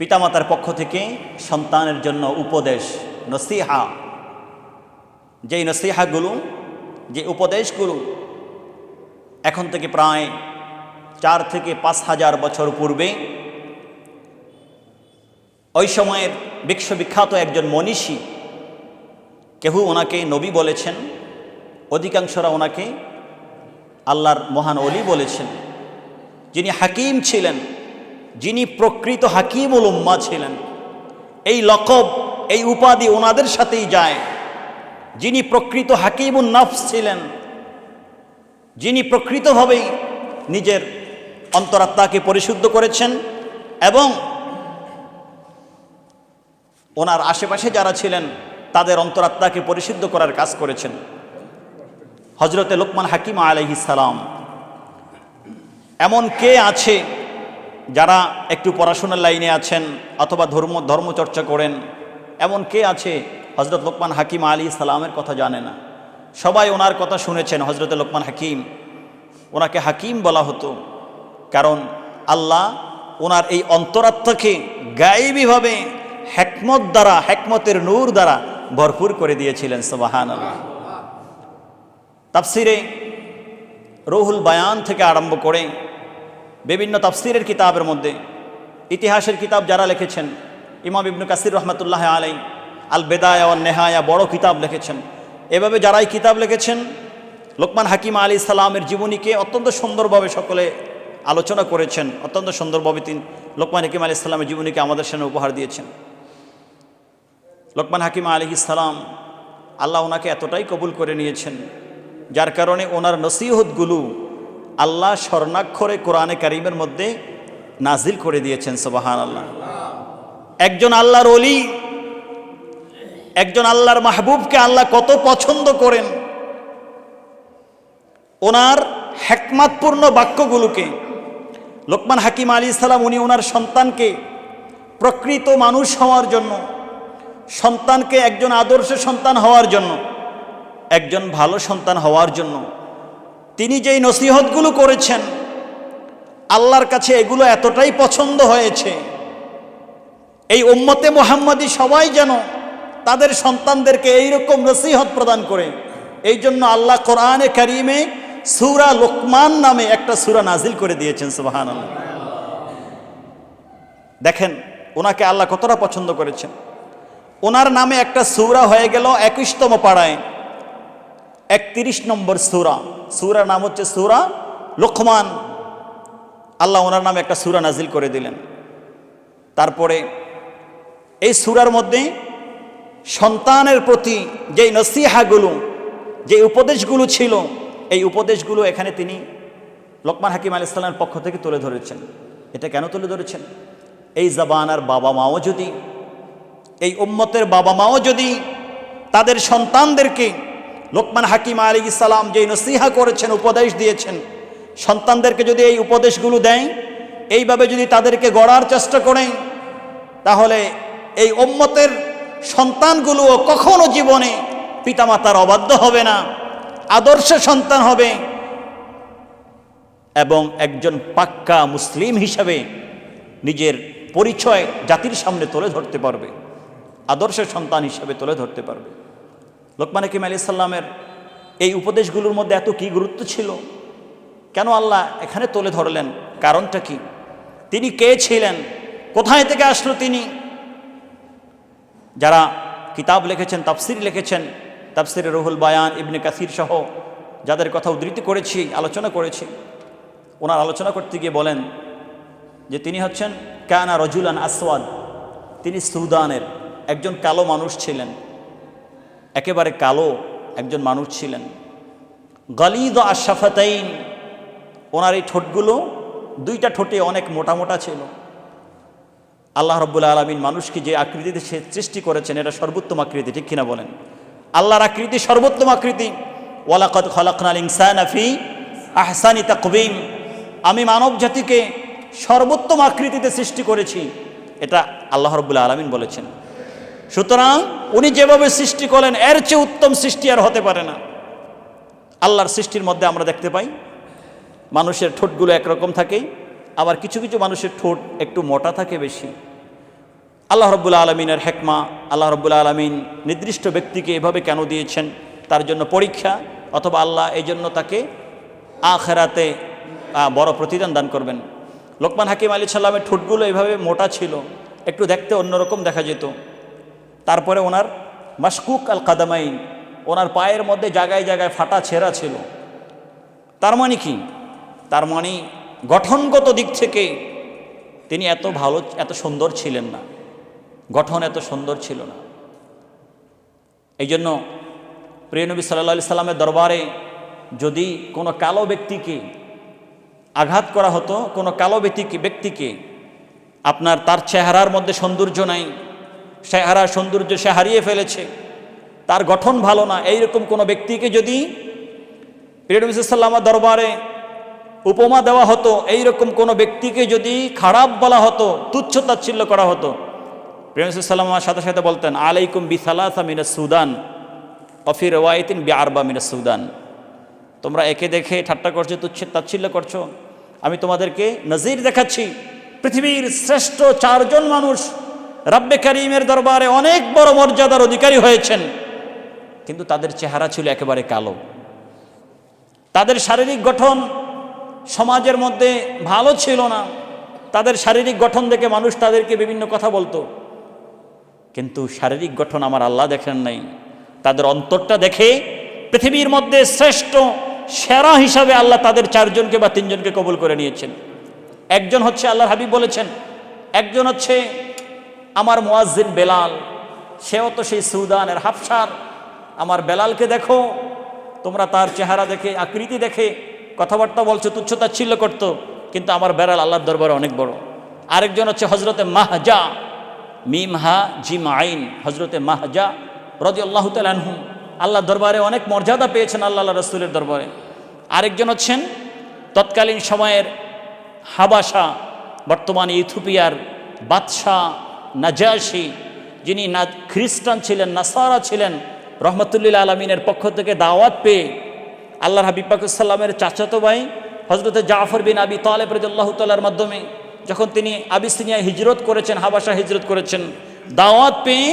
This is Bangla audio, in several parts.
পিতামাতার পক্ষ থেকে সন্তানের জন্য উপদেশ, নসিহা। যেই নসিহাগুলো, যে উপদেশগুলো এখন থেকে প্রায় চার থেকে পাঁচ হাজার বছর পূর্বে, ওই সময়ের বিশ্ববিখ্যাত একজন মনীষী, কেহু ওনাকে নবী বলেছেন, অধিকাংশরা ওনাকে আল্লাহর মহান অলি বলেছেন। যিনি হাকিম ছিলেন যিনি প্রকৃত হাকিমুল উম্মা ছিলেন। এই লকব, এই উপাধি ওনাদের সাথেই যায়। যিনি প্রকৃত হাকিমুল নফস ছিলেন, যিনি প্রকৃতভাবেই নিজের অন্তরাত্মাকে পরিশুদ্ধ করেছেন এবং ওনার আশেপাশে যারা ছিলেন, তাদের অন্তরাত্মাকে পরিশুদ্ধ করার কাজ করেছেন। হজরতে লোকমান হাকিম সালাম। এমন কে আছে যারা একটু পড়াশোনার লাইনে আছেন অথবা ধর্ম, ধর্মচর্চা করেন, এমন কে আছে হজরত লোকমান হাকিম আলী সালামের কথা জানে না? সবাই ওনার কথা শুনেছেন হজরত লোকমান হাকিম। ওনাকে হাকিম বলা হতো। কারণ আল্লাহ ওনার এই অন্তরাত্মাকে গায়েবীভাবে হেকমত দ্বারা, হেকমতের নূর দ্বারা ভরপুর করে দিয়েছিলেন সবাহান তাফসিরে রুহুল বায়ান থেকে আরম্ভ করে বিভিন্ন তাফসিরের কিতাবের মধ্যে, ইতিহাসের কিতাব যারা লিখেছেন, ইমাম ইবনু কাসির রহমতুল্লাহ আলাই আল বেদায়া ও নেহায়া বড় কিতাব লিখেছেন। এভাবে যারাই কিতাব লিখেছেন, লোকমান হাকিম আলী সালামের জীবনীকে অত্যন্ত সুন্দরভাবে সকলে আলোচনা করেছেন, অত্যন্ত সুন্দরভাবে তিনি লোকমান হাকিম আলী ইসলামের জীবনীকে আমাদের সামনে উপহার দিয়েছেন। লোকমান হাকিম আলী ইসলাম আল্লাহ ওনাকে এতটাই কবুল করে নিয়েছেন, যার কারণে ওনার নসিহতগুলো আল্লাহ স্বর্ণাক্ষরে কোরআনে কারিমের মধ্যে নাজিল করে দিয়েছেন সবাহান আল্লাহ একজন আল্লাহর অলি একজন আল্লাহর মাহবুবকে আল্লাহ কত পছন্দ করেন, ওনার হেকমাতপূর্ণ বাক্যগুলোকে, লোকমান হাকিম আলী সালাম উনি ওনার সন্তানকে প্রকৃত মানুষ হওয়ার জন্য, সন্তানকে একজন আদর্শ সন্তান হওয়ার জন্য, একজন ভালো সন্তান হওয়ার জন্য তিনি যেই নসিহতগুলো করেছেন, আল্লাহর কাছে এগুলো এতটাই পছন্দ হয়েছে, এই উম্মতে মোহাম্মদী সবাই যেন তাদের সন্তানদেরকে এইরকম নসিহত প্রদান করে। এই জন্য আল্লাহ কোরআনে করিমে সুরা লোকমান নামে একটা সুরা নাজিল করে দিয়েছেন সুবাহান দেখেন, ওনাকে আল্লাহ কতটা পছন্দ করেছেন। ওনার নামে একটা সুরা হয়ে গেল একুশতম পাড়ায়, একত্রিশ নম্বর সুরা। সুরার নাম হচ্ছে সুরা লোকমান। আল্লাহ ওনার নামে একটা সুরা নাজিল করে দিলেন। তারপরে এই সুরার মধ্যে সন্তানের প্রতি যেই নসিহাগুলো যে উপদেশগুলো ছিল, এই উপদেশগুলো এখানে তিনি লোকমান হাকিম আল ইসলামের পক্ষ থেকে তুলে ধরেছেন। এটা কেন তুলে ধরেছেন? এই জাবানার বাবা মাও যদি, এই উম্মতের বাবা মাও যদি তাদের সন্তানদেরকে লোকমান হাকিম আলী ইসালাম যে নসিহা করেছেন, উপদেশ দিয়েছেন, সন্তানদেরকে যদি এই উপদেশগুলো দেয়, এইভাবে যদি তাদেরকে গড়ার চেষ্টা করে, তাহলে এই উম্মতের সন্তানগুলোও কখনো জীবনে পিতামাতার অবাধ্য হবে না, আদর্শ সন্তান হবে এবং একজন পাক্কা মুসলিম হিসাবে নিজের পরিচয় জাতির সামনে তুলে ধরতে পারবে, আদর্শ সন্তান হিসাবে তুলে ধরতে পারবে। লোকমান হাকিম আলী সাল্লামের এই উপদেশগুলোর মধ্যে এত কি গুরুত্ব ছিল? কেন আল্লাহ এখানে তুলে ধরলেন? কারণটা কি? তিনি কে ছিলেন? কোথায় থেকে আসলো তিনি? যারা কিতাব লিখেছেন, তাফসির লিখেছেন, তাফসির রুহুল বায়ান, ইবনে কাসির সহ যাদের কথা উদ্ধৃতি করেছি, আলোচনা করেছি, ওনার আলোচনা করতে গিয়ে বলেন যে তিনি হচ্ছেন কানা রজুলান আসওয়াদ। তিনি সুদানের একজন কালো মানুষ ছিলেন। একেবারে কালো একজন মানুষ ছিলেন। গলিদ আশাফাতাইন ওনার এই ঠোঁটগুলো দুইটা ঠোঁটে অনেক মোটা মোটা ছিল। আল্লাহ রব্বুল আলমিন মানুষকে যে আকৃতিতে সে সৃষ্টি করেছেন, এটা সর্বোত্তম আকৃতি, ঠিক কিনা বলেন? আল্লাহর আকৃতি সর্বোত্তম আকৃতি। ওয়ালাকত খলাকনাল ইনসান আফি আহসানি তাকবিম। আমি মানব জাতিকে সর্বোত্তম আকৃতিতে সৃষ্টি করেছি, এটা আল্লাহ রব্বুল আলমিন বলেছেন। সুতরাং উনি যেভাবে সৃষ্টি করলেন, এর চেয়ে উত্তম সৃষ্টি আর হতে পারে না। আল্লাহর সৃষ্টির মধ্যে আমরা দেখতে পাই, মানুষের ঠোঁটগুলো একরকম থাকে, আবার কিছু কিছু মানুষের ঠোঁট একটু মোটা থাকে বেশি। আল্লাহ রব্বুল আলমিনের হেকমা, আল্লাহ রব্বুল আলমিন নির্দিষ্ট ব্যক্তিকে এভাবে কেন দিয়েছেন? তার জন্য পরীক্ষা, অথবা আল্লাহ এই জন্য তাকে আখেরাতে বড় প্রতিদান দান করবেন। লোকমান হাকিম আলী সাল্লামের ঠোঁটগুলো এভাবে মোটা ছিল, একটু দেখতে অন্যরকম দেখা যেত। তারপরে ওনার মাসকুক আল কাদামাইন, ওনার পায়ের মধ্যে জায়গায় জায়গায় ফাটা ছেঁড়া ছিল। তার মানে কি? তার মানে গঠনগত দিক থেকে তিনি এত ভালো, এত সুন্দর ছিলেন না। গঠন এত সুন্দর ছিল না। এই জন্য প্রিয়নবী সাল্লা সাল্লামের দরবারে যদি কোনো কালো ব্যক্তিকে আঘাত করা হতো, কোনো কালো ব্যক্তিকে ব্যক্তিকে আপনার তার চেহারার মধ্যে সৌন্দর্য নাই চেহারার সৌন্দর্য সে হারিয়ে ফেলেছে। তার গঠন ভালো না। এইরকম কোনো ব্যক্তিকে যদি প্রিয়নবী সাল্লামের দরবারে উপমা দেওয়া হতো, এইরকম কোনো ব্যক্তিকে যদি খারাপ বলা হতো, তুচ্ছ তাচ্ছিল্য করা হতো প্রেমসাল্লামার সাথে সাথে বলতেন, আলাইকুম বিসালাসা মিনা সুদান অফির ওয়াইতিন বি আরবা মিনা সুদান। তোমরা একে দেখে ঠাট্টা করছ, তুচ্ছ তাচ্ছিল্য করছ। আমি তোমাদেরকে নজির দেখাচ্ছি, পৃথিবীর শ্রেষ্ঠ চারজন মানুষ রাব্বে করিমের দরবারে অনেক বড় মর্যাদার অধিকারী হয়েছেন। কিন্তু তাদের চেহারা ছিল একেবারে কালো। তাদের শারীরিক গঠন সমাজের মধ্যে ভালো ছিল না। তাদের শারীরিক গঠন দেখে মানুষ তাদেরকে বিভিন্ন কথা বলতো। কিন্তু শারীরিক গঠন আমার আল্লাহ দেখেন নাই। তাদের অন্তরটা দেখে পৃথিবীর মধ্যে শ্রেষ্ঠ, সেরা হিসাবে আল্লাহ তাদের চারজনকে বা তিনজনকে কবুল করে নিয়েছেন। একজন হচ্ছে আল্লাহর হাবিব বলেছেন, একজন হচ্ছে আমার মোয়াজ্জিন বেলাল, সেও তো সেই সুদানের হাফসার। আমার বেলালকে দেখো, তোমরা তার চেহারা দেখে, আকৃতি দেখে, কথাবার্তা বলছো, তুচ্ছ তাচ্ছিল্য করতো, কিন্তু আমার বেড়াল আল্লাহর দরবারে অনেক বড়। আরেকজন হচ্ছে হজরতে মাহজা, মিম হা জিম আইন হজরতে মাহজা রদি আল্লাহ তালহু আল্লাহ দরবারে অনেক মর্যাদা পেয়েছেন আল্লাহ রসুলের দরবারে। আরেকজন হচ্ছেন তৎকালীন সময়ের হাবাসা, বর্তমানে ইথুপিয়ার বাদশাহ নাজাসি, যিনি না খ্রিস্টান ছিলেন, নাসারা ছিলেন, রহমতুল্লিল আলমিনের পক্ষ থেকে দাওয়াত পেয়ে আল্লাহর হাবিব পাকুসাল্লামের চাচাতো ভাই হজরতে জাফর বিন আবি তালেব রদুল্লাহ তাল্লার মাধ্যমে যখন তিনি আবিসিনিয়ায় হিজরত করেছেন হাবাসা হিজরত করেছেন, দাওয়াত পেয়ে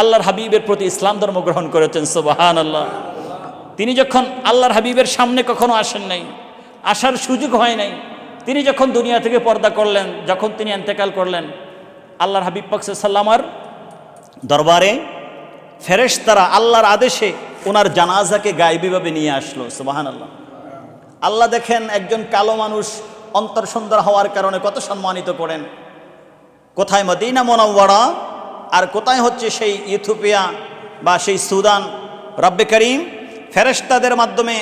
আল্লাহর হাবিবের প্রতি ইসলাম ধর্ম গ্রহণ করেছেন সোবাহান আল্লাহ তিনি যখন আল্লাহর হাবিবের সামনে কখনো আসেন নাই, আসার সুযোগ হয় নাই, তিনি যখন দুনিয়া থেকে পর্দা করলেন, যখন তিনি এন্তেকাল করলেন আল্লাহর হাবিব পাকসে সাল্লামার দরবারে ফেরেশতারা আল্লাহর আদেশে ওনার জানাজাকে গায়েবীভাবে নিয়ে আসলো সুবাহান আল্লাহ আল্লাহ দেখেন একজন কালো মানুষ অন্তর সুন্দর হওয়ার কারণে কত সম্মানিত করেন। কোথায় মদিনা মোনাওয়াড়া আর কোথায় হচ্ছে সেই ইথোপিয়া বা সেই সুদান? রব্বে করিম ফেরেশতাদের মাধ্যমে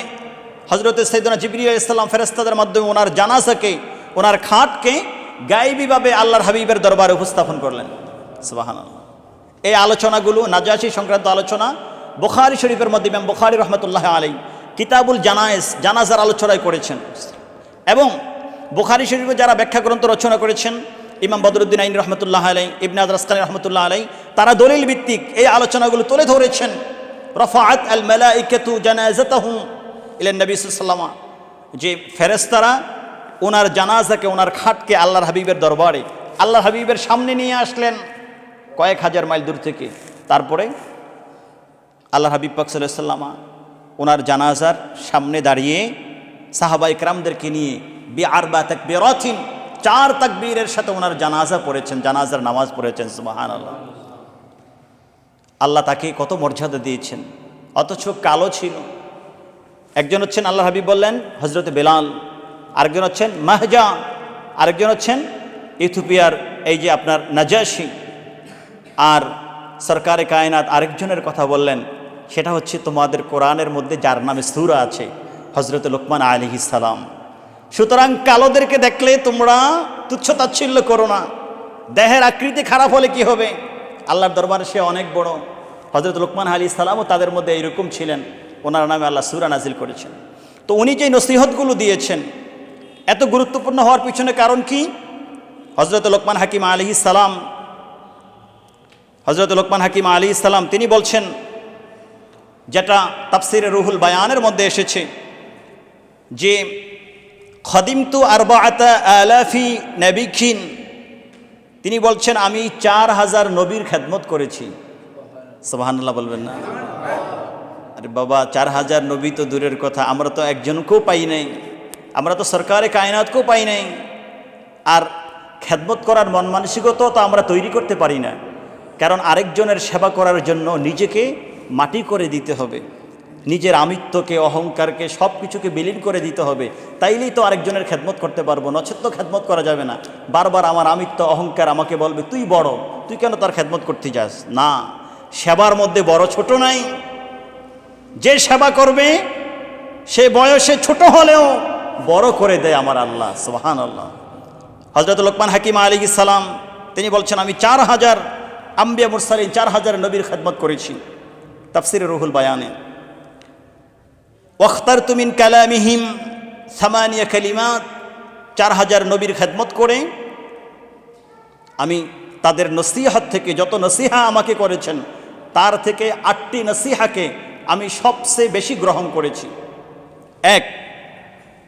হজরত সৈদনা জিবরিয়া ইসলাম ফেরেশতাদের মাধ্যমে ওনার জানাজাকে ওনার খাটকে গায়েবীভাবে আল্লাহর হাবিবের দরবারে উপস্থাপন করলেন। সুবাহান এই আলোচনাগুলো, নাজাসি সংক্রান্ত আলোচনা, বুখারি শরীফের মধ্যে ইমাম বুখারি রহমতুল্লাহ আলী কিতাবুল জানায়েস, জানাজার আলোচনায় করেছেন। এবং বুখারি শরীফে যারা ব্যাখ্যা গ্রন্থ রচনা করেছেন, ইমাম বদরুদ্দিন আইন রহমতুল্লাহ আলাই ইবনে আদরাস্তানি রহমতুল্লাহ আলাই তারা দলিল ভিত্তিক এই আলোচনাগুলো তুলে ধরেছেন। রফাআত আল মালাইকাতু জানাজাতাহু ইলেন নবী সাল্লামা যে ফেরেস্তারা ওনার জানাজাকে, ওনার খাটকে আল্লাহর হাবিবের দরবারে। আল্লাহ হাবিবের সামনে নিয়ে আসলেন কয়েক হাজার মাইল দূর থেকে। তারপরে আল্লাহ হাবিব পাক সাল্লামা ওনার জানাজার সামনে দাঁড়িয়ে সাহাবাই ক্রামদেরকে নিয়ে বি আর বা তাক বেরথিন চার তাকবীরের সাথে ওনার জানাজা পড়েছেন, জানাজার নামাজ পড়েছেন সুবাহান আল্লাহ আল্লাহ তাকে কত মর্যাদা দিয়েছেন, অথচ কালো ছিল। একজন হচ্ছেন আল্লাহ হাবিব বললেন হজরত বেলাল আরেকজন হচ্ছেন মাহজা, আরেকজন হচ্ছেন ইথুপিয়ার এই যে আপনার নাজাসি। আর সরকারে কায়নাত আরেকজনের কথা বললেন, সেটা হচ্ছে তোমাদের কোরআনের মধ্যে যার নামে সুরা আছে হজরত লোকমান আলী সালাম। সুতরাং কালোদেরকে দেখলে তোমরা তুচ্ছ তাচ্ছিল্য করো না। দেহের আকৃতি খারাপ হলে কি হবে? আল্লাহর দরবারে সে অনেক বড়। হজরত লোকমান আলী সালামও তাদের মধ্যে এইরকম ছিলেন। ওনার নামে আল্লাহ সুরা নাজিল করেছেন। তো উনি যে নসিহতগুলো দিয়েছেন এত গুরুত্বপূর্ণ হওয়ার পিছনে কারণ কি? হজরত লোকমান হাকিম আলি সালাম হজরত লোকমান হাকিম আলি ইসলাম তিনি বলছেন, যেটা তাফসিরে রুহুল বায়ানের মধ্যে এসেছে যে, খদিমতু আরবাআতা আলাফি নবিখিন তিনি বলছেন, আমি চার হাজার নবীর খেদমত করেছি। সোবাহান্লাহ বলবেন না? আরে বাবা, চার হাজার নবী তো দূরের কথা, আমরা তো একজনকেও পাই নাই। আমরা তো সরকারে কায়নাতকেও পাই নাই। আর খেদমত করার মন মানসিকতাও তো আমরা তৈরি করতে পারি না। কারণ আরেকজনের সেবা করার জন্য নিজেকে মাটি করে দিতে হবে। নিজের আমিত্বকে, অহংকারকে সব কিছুকে বিলীন করে দিতে হবে। তাইলেই তো আরেকজনের খেদমত করতে পারব। নচেত তো খেদমত করা যাবে না। বারবার আমার আমিত্ব, অহংকার আমাকে বলবে, তুই বড়, তুই কেন তার খেদমত করতে যাস? না, সেবার মধ্যে বড় ছোট নাই। যে সেবা করবে, সে বয়সে ছোট হলেও বড় করে দেয় আমার আল্লাহ সোহান আল্লাহ হজরত লোকমান হাকিম আলী সালাম, তিনি বলছেন, আমি চার হাজার আম্বিয়া মুরসালিন, চার হাজার নবীর খেদমত করেছি। তাফসির রুহুল বায়ানে। ওখতার তুমিন কালামিহিম সামানিয়া কালিমাত। চার হাজার নবীর খেদমত করে আমি তাদের নসিহাত থেকে, যত নসিহা আমাকে করেছেন, তার থেকে আটটি নসিহাকে আমি সবচেয়ে বেশি গ্রহণ করেছি। এক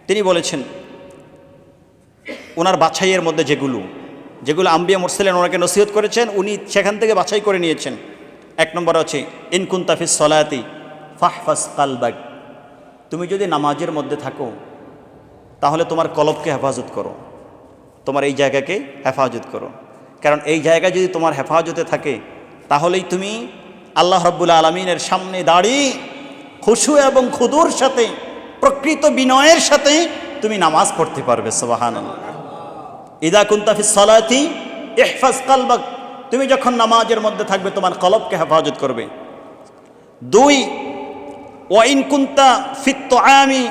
তিনি বলেছেন, ওনার বাছাইয়ের মধ্যে যেগুলো যেগুলো আম্বিয়া মোরসেলেন ওনাকে নসিহত করেছেন, উনি সেখান থেকে বাছাই করে নিয়েছেন। এক নম্বর আছে ইনকুন তাফিস সলায়াতি ফাহফাস কালবাগ তুমি যদি নামাজের মধ্যে থাকো, তাহলে তোমার কলবকে হেফাজত করো। তোমার এই জায়গাকে হেফাজত করো। কারণ এই জায়গা যদি তোমার হেফাজতে থাকে, তাহলেই তুমি আল্লাহ রব্বুল আলমিনের সামনে দাঁড়িয়ে খুশু এবং খুদুর সাথে প্রকৃত বিনয়ের সাথে তুমি নামাজ পড়তে পারবে ইহফাজ কালবাক। তুমি যখন নামাজের মধ্যে থাকবে, তোমার কলবকে হেফাজত করবে। দুই ওয়াইন কুন্তা ফিত আমি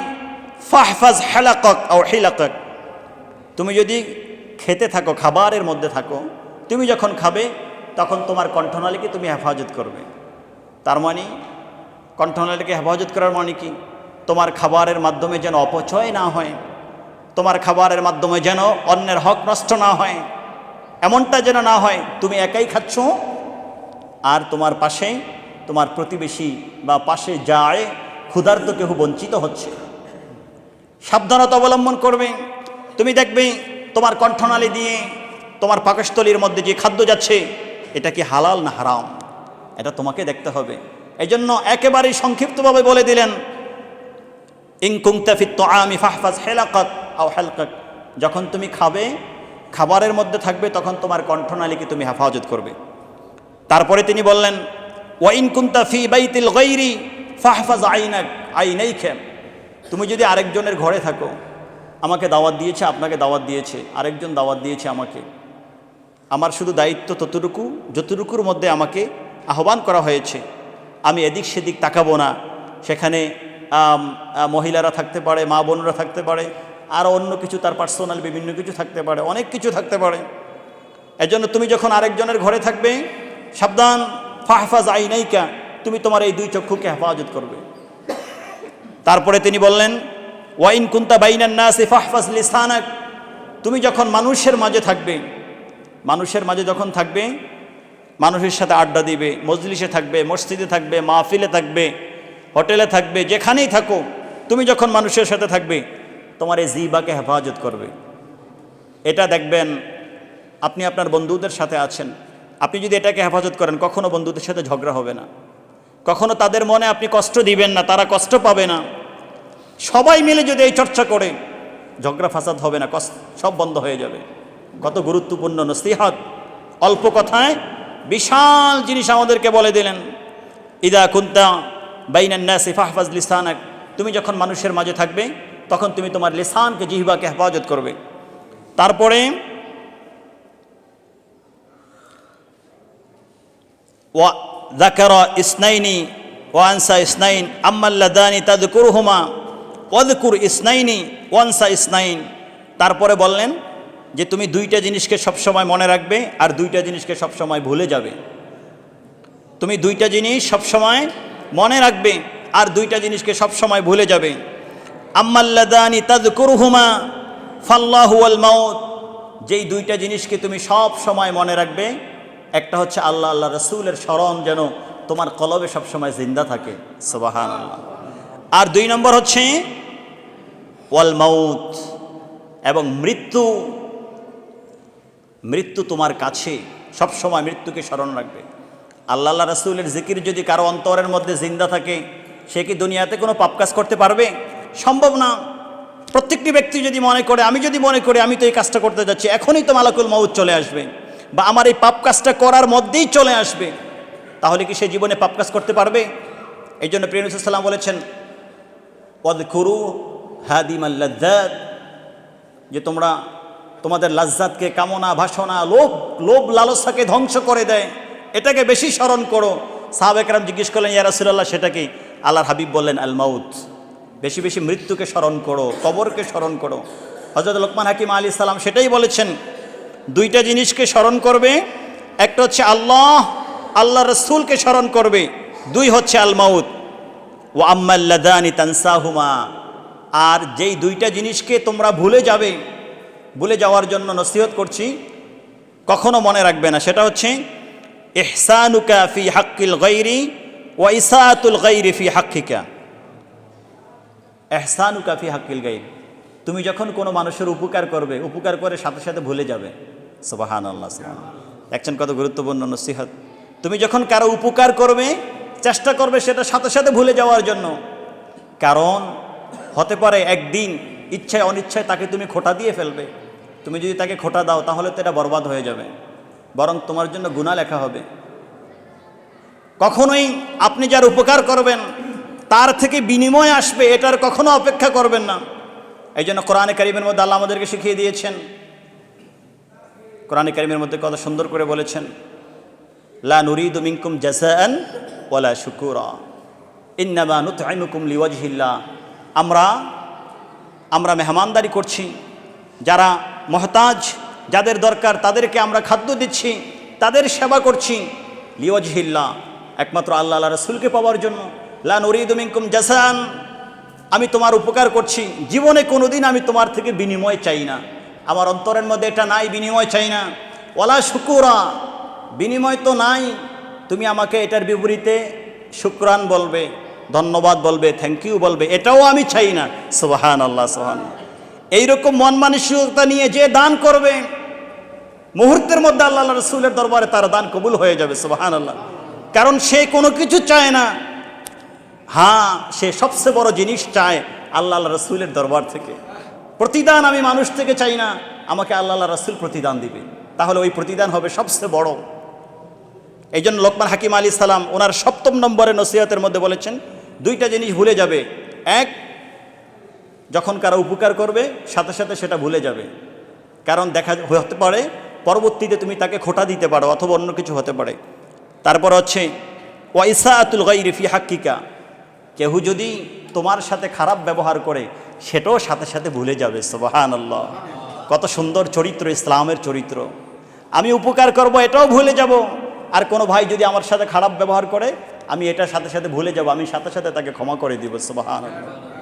ফাহফাজ হেলাকক ও হিলাকক। তুমি যদি খেতে থাকো, খাবারের মধ্যে থাকো, তুমি যখন খাবে, তখন তোমার কণ্ঠনালীকে তুমি হেফাজত করবে। তার মানে কণ্ঠনালীকে হেফাজত করার মানে কি? তোমার খাবারের মাধ্যমে যেন অপচয় না হয়, তোমার খাবারের মাধ্যমে যেন অন্যের হক নষ্ট না হয়, এমনটা যেন না হয়, তুমি একাই খাচ্ছ। আর তোমার পাশে, তোমার প্রতিবেশী বা পাশে যায় ক্ষুধার্ত কেহ বঞ্চিত হচ্ছে। সাবধানতা অবলম্বন করবে। তুমি দেখবে তোমার কণ্ঠনালী দিয়ে তোমার পাকস্থলীর মধ্যে যে খাদ্য যাচ্ছে, এটা কি হালাল না হারাম? এটা তোমাকে দেখতে হবে। এই জন্য একেবারেই সংক্ষিপ্তভাবে বলে দিলেন যখন তুমি খাবে, খাবারের মধ্যে থাকবে, তখন তোমার কণ্ঠনালীকে তুমি হেফাজত করবে। তারপরে তিনি বললেন ওয়াইন কুন্তা ফি বাইতিল গৈরি ফাহফাজ আইনাক আইনাই খেম তুমি যদি আরেকজনের ঘরে থাকো, আমাকে দাওয়াত দিয়েছে, আপনাকে দাওয়াত দিয়েছে, আরেকজন দাওয়াত দিয়েছে আমাকে। আমার শুধু দায়িত্ব ততটুকু, যতটুকুর মধ্যে আমাকে আহ্বান করা হয়েছে, আমি এদিক সেদিক তাকাবো না। সেখানে মহিলারা থাকতে পারে, মা বোনরা থাকতে পারে, আর অন্য কিছু, তার পার্সোনাল বিভিন্ন কিছু থাকতে পারে, অনেক কিছু থাকতে পারে। এজন্য তুমি যখন আরেকজনের ঘরে থাকবে, সাবধান, ফাহফাজ আইনাইকা, তুমি তোমার এই দুই চক্ষুকে হেফাজত করবে। তারপরে তিনি বললেন ওয়াইন কুন্তা বাইনান নাসি ফাহফাজ লিসানাক। তুমি যখন মানুষের মাঝে থাকবে, মানুষের মাঝে যখন থাকবে, মানুষের সাথে আড্ডা দিবে, মজলিসে থাকবে, মসজিদে থাকবে, মাহফিলে থাকবে হোটেলে থাকবে, যেখানেই থাকো, তুমি যখন মানুষের সাথে থাকবে, তোমার এই জিবাকে হেফাজত করবে। এটা দেখবেন, আপনি আপনার বন্ধুদের সাথে আছেন, আপনি যদি এটাকে হেফাজত করেন, কখনো বন্ধুদের সাথে ঝগড়া হবে না। কখনো তাদের মনে আপনি কষ্ট দিবেন না, তারা কষ্ট পাবে না। সবাই মিলে যদি এই চর্চা করে, ঝগড়া ফাসাদ হবে না, কষ্ট, সব বন্ধ হয়ে যাবে। কত গুরুত্বপূর্ণ নসিহাত। অল্প কথায় বিশাল জিনিস আমাদেরকে বলে দিলেন, ইদা কুন্তা বাইনান্নাসে ফাহফাজ লিসানাক। তুমি যখন মানুষের মাঝে থাকবে, তখন তুমি তোমার লিসানকে, জিহবাকে হেফাজত করবে। তারপরে, ওয়া জাকারা ইসনাইনি ওয়ানসা ইসনাইন আম্মাল্লাদানি তাদকুর হুমা ওয়াদকুর ইসনাইনি ওয়ানসা ইসনাইন। তারপরে বললেন যে, তুমি দুইটা জিনিসকে সবসময় মনে রাখবে আর দুইটা জিনিসকে সবসময় ভুলে যাবে। তুমি দুইটা জিনিস সবসময় মনে রাখবে আর দুইটা জিনিসকে সবসময় ভুলে যাবে। আম্মাল্লাদানি তাদকুরহুমা ফাল্লাহু আল মাউত। যেই দুইটা জিনিসকে তুমি সব সময় মনে রাখবে, একটা হচ্ছে আল্লাহ আল্লাহ রসুলের স্মরণ যেন তোমার কলবে সবসময় জিন্দা থাকে। সুবাহান আল্লাহ আর দুই নম্বর হচ্ছে ওয়াল মাউত এবং মৃত্যু। মৃত্যু তোমার কাছে। সব সময় মৃত্যুকে স্মরণ রাখবে। আল্লাহ রাসুলের জিকির যদি কারও অন্তরের মধ্যে জিন্দা থাকে, সে কি দুনিয়াতে কোনো পাপ কাজ করতে পারবে? সম্ভব না। প্রত্যেকটি ব্যক্তি যদি মনে করে, আমি যদি মনে করি, আমি তো এই কাজটা করতে যাচ্ছি, এখনই তো মালাকুল মাউদ চলে আসবে বা আমার এই পাপ কাজটা করার মধ্যেই চলে আসবে। তাহলে কি সে জীবনে পাপ কাজ করতে পারবে? এই জন্য প্রিয়সাল্লাম বলেছেন পদ করু হাদিমাল্লাদ যে তোমরা তোমাদের লাজ্জাতকে কামনা ভাসনা লোভ লোভ লালসাকে ধ্বংস করে দেয়। এটাকে বেশি স্মরণ করো। সাহাবেকরাম জিজ্ঞেস করলেন, ইয়া রাসূলুল্লাহ, সেটা কি? আল্লাহর হাবিব বললেন আল মাউত বেশি বেশি মৃত্যুকে স্মরণ করো, কবরকে স্মরণ করো। হজরত লোকমান হাকিম আলী সালাম সেটাই বলেছেন, দুইটা জিনিসকে স্মরণ করবে, একটা হচ্ছে আল্লাহ আল্লাহ রসুলকে স্মরণ করবে, দুই হচ্ছে আল মাউত ও আম্মাল্লাদানি তানসাহুমা, আর যেই দুইটা জিনিসকে তোমরা ভুলে যাবে, ভুলে যাওয়ার জন্য নসিহত করছি, কখনো মনে রাখবে না। সেটা হচ্ছে ইহসানুকা ফি হাক্কিল গৈরি ও ইসাতুল গৈরি ফি হাক্কিকা। এহসানুকা ফি হাক্কিল গাইর তুমি যখন কোনো মানুষের উপকার করবে, উপকার করে সাথে সাথে ভুলে যাবে। সুবাহান আল্লাহ দেখছেন কত গুরুত্বপূর্ণ নসিহত। তুমি যখন কারও উপকার করবে, চেষ্টা করবে সেটা সাথে সাথে ভুলে যাওয়ার জন্য। কারণ হতে পারে একদিন ইচ্ছায় অনিচ্ছায় তাকে তুমি খোটা দিয়ে ফেলবে। তুমি যদি তাকে খোটা দাও, তাহলে তো এটা বরবাদ হয়ে যাবে। বরং তোমার জন্য গুণা লেখা হবে। কখনোই আপনি যার উপকার করবেন, তার থেকে বিনিময় আসবে, এটার কখনো অপেক্ষা করবেন না। এই জন্য কোরআনে কারিমের মধ্যে আল্লাহ আমাদেরকে শিখিয়ে দিয়েছেন। কোরআনে কারিমের মধ্যে কত সুন্দর করে বলেছেন, লা নুরিদু জাসাআন ওয়ালা শুকুরা। ইন্নামা নুতআইমুকুম লিওয়াজহিল্লাহ। আমরা আমরা মেহমানদারি করছি, যারা মহতাজ যাদের দরকার তাদেরকে আমরা খাদ্য দিচ্ছি, তাদের সেবা করছি। লিওয়াজহিল্লাহ, একমাত্র আল্লাহ আল্লাহ রসুলকে পাওয়ার জন্য। লা নুরিদু মিনকুম জাসান, আমি তোমার উপকার করছি। জীবনে কোনোদিন আমি তোমার থেকে বিনিময় চাই না। আমার অন্তরের মধ্যে এটা নাই, বিনিময় চাই না। ওলা শুকুরা, বিনিময় তো নাই। তুমি আমাকে এটার বিপরীতে শুক্রান বলবে, ধন্যবাদ বলবে থ্যাংক ইউ বলবে, এটাও আমি চাই না। সোহান আল্লাহ সোহান এইরকম মন মানসিকতা নিয়ে যে দান করবে, মুহূর্তের মধ্যে আল্লাহ রসুলের দরবারে তার দান কবুল হয়ে যাবে সোহান আল্লাহ কারণ সে কোনো কিছু চায় না। হ্যাঁ সে সবচেয়ে বড় জিনিস চায় আল্লাহ রসুলের দরবার থেকে। প্রতিদান আমি মানুষ থেকে চাই না, আমাকে আল্লাহ রসুল প্রতিদান দিবে। তাহলে ওই প্রতিদান হবে সবচেয়ে বড়। এই জন্য লোকমান হাকিম আলী সালাম, ওনার সপ্তম নম্বরে নসিহতের মধ্যে বলেছেন, দুইটা জিনিস ভুলে যাবে। এক যখন কারা উপকার করবে, সাথে সাথে সেটা ভুলে যাবে। কারণ দেখা হতে পারে, পরবর্তীতে তুমি তাকে খোটা দিতে পারো অথবা অন্য কিছু হতে পারে। তারপর হচ্ছে ওয়াইসা আতুল গাই ফি হাক্কিকা। কেউ যদি তোমার সাথে খারাপ ব্যবহার করে, সেটাও সাথে সাথে ভুলে যাবে সোবাহান আল্লাহ কত সুন্দর চরিত্র, ইসলামের চরিত্র। আমি উপকার করব, এটাও ভুলে যাব। আর কোনো ভাই যদি আমার সাথে খারাপ ব্যবহার করে, আমি এটার সাথে সাথে ভুলে যাব, আমি সাথে সাথে তাকে ক্ষমা করে দিব সোবাহান আল্লাহ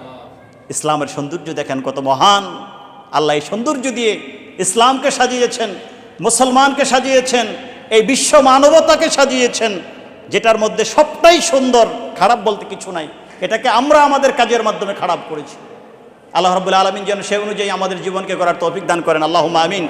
ইসলামের সৌন্দর্য দেখেন কত মহান। আল্লাহ এই সৌন্দর্য দিয়ে ইসলামকে সাজিয়েছেন, মুসলমানকে সাজিয়েছেন, এই বিশ্ব মানবতাকে সাজিয়েছেন, যেটার মধ্যে সবটাই সুন্দর, খারাপ বলতে কিছু নাই। এটাকে আমরা আমাদের কাজের মাধ্যমে খারাপ করেছি। আল্লাহ রবুল্লা আলমিন যেন সে অনুযায়ী আমাদের জীবনকে করার তৌফিক দান করেন। আল্লাহ আমিন।